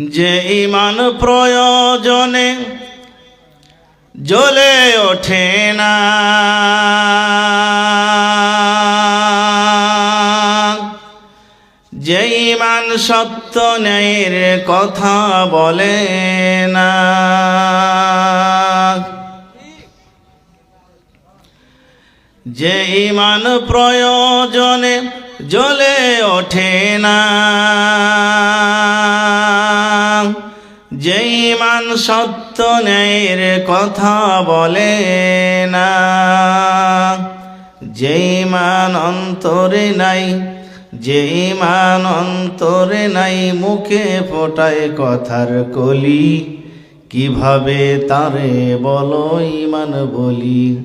যে ইমান প্রয়োজনে জ্বলে ওঠে না। যে ইমান সত্য ন্যায়ের কথা বলে না। যে ইমান প্রয়োজনে জ্বলে ওঠে না। যে ইমান সত্য ন্যায়ের কথা বলে না যে ইমান অন্তরে নাই যে ইমান অন্তরে নাই মুখে ফোটায় কথার কলি, কীভাবে তারে বলো ইমান বলি,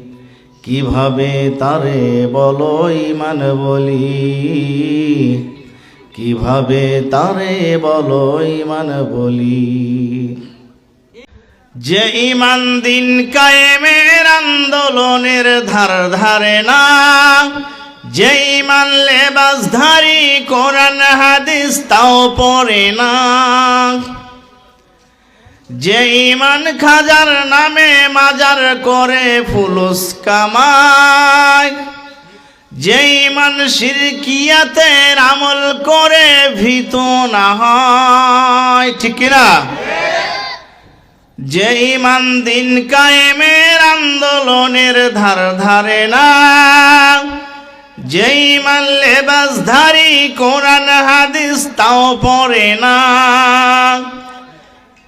কীভাবে তারে বলো ইমান বলি? কীভাবে তারে বলো ইমান বলি? যে ইমান দিন কায়েমের আন্দোলনের ধার ধারে না, যে ইমান লেবাসধারী কোরআন, হাদিস তাও পড়ে না। যে ইমান খাজার নামে মাজার করে ফুলুস কামায় যে ইমান শিরকিয়াতের আমল করে ভীত না হয়, ঠিক না যে ইমান দিন কায়েমের আন্দোলনের ধার ধারে না যে ইমান লেবাসধারী কোরআন, হাদিস তাও পড়ে না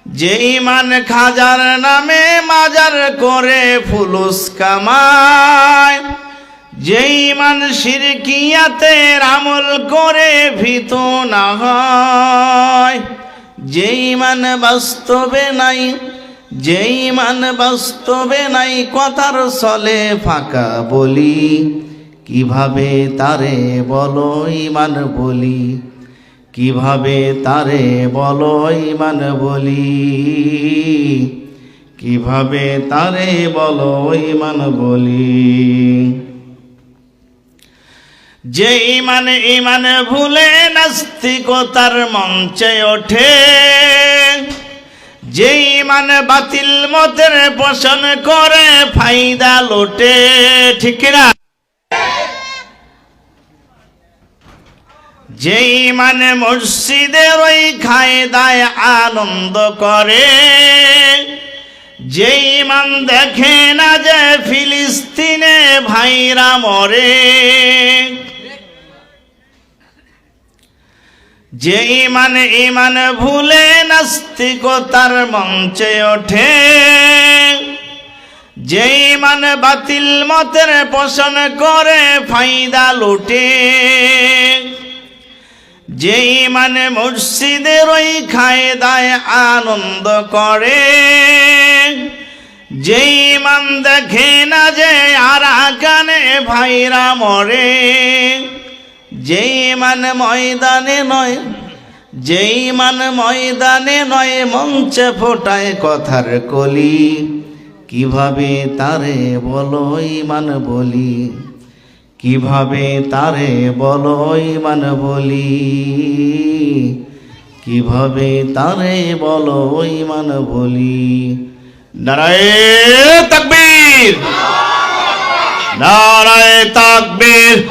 যে ইমান খাজার নামে মাজার করে ফুলুস কামায় যে ইমান শিরকিয়াতের আমল করে ভীত না হয় যেই মান বাস্তবে নাই, যেই মান বাস্তবে নাই, কথার চলে ফাঁকা বলি, কীভাবে তারে বলো ইমান বলি, কীভাবে তারে বলো ইমান বলি, কীভাবে তারে বলো ইমান বলি। যে ইমান ইমান ভুলে নাস্তিকতার মঞ্চে ওঠে, যে ইমান বাতিল মতের পোষণ করে ফায়দা লোটে, ঠিক না? যেই মানে মসজিদের ওই খায় দায় আনন্দ করে যেই মান দেখে না যে ফিলিস্তিনে ভাইরা মরে যে ইমান ইমান ভুলে নাস্তিকতার মঞ্চে ওঠে, যে ইমান বাতিল মতের পোষণ করে ফায়দা লুটে, যে মানে মসজিদের ওই খায় দায় আনন্দ করে, যে মান দেখে না যে আর কানে ভাইরা মরে যেই মান ময়দানে নয়, যেই মান ময়দানে নয়, মঞ্চে ফোটায় কথার কলি। কীভাবে তারে বলো ইমান বলি? কীভাবে তারে বলো ইমান বলি? কীভাবে তারে বলো ইমান বলি? নারায় তাকবীর! নারায় তাকবীর!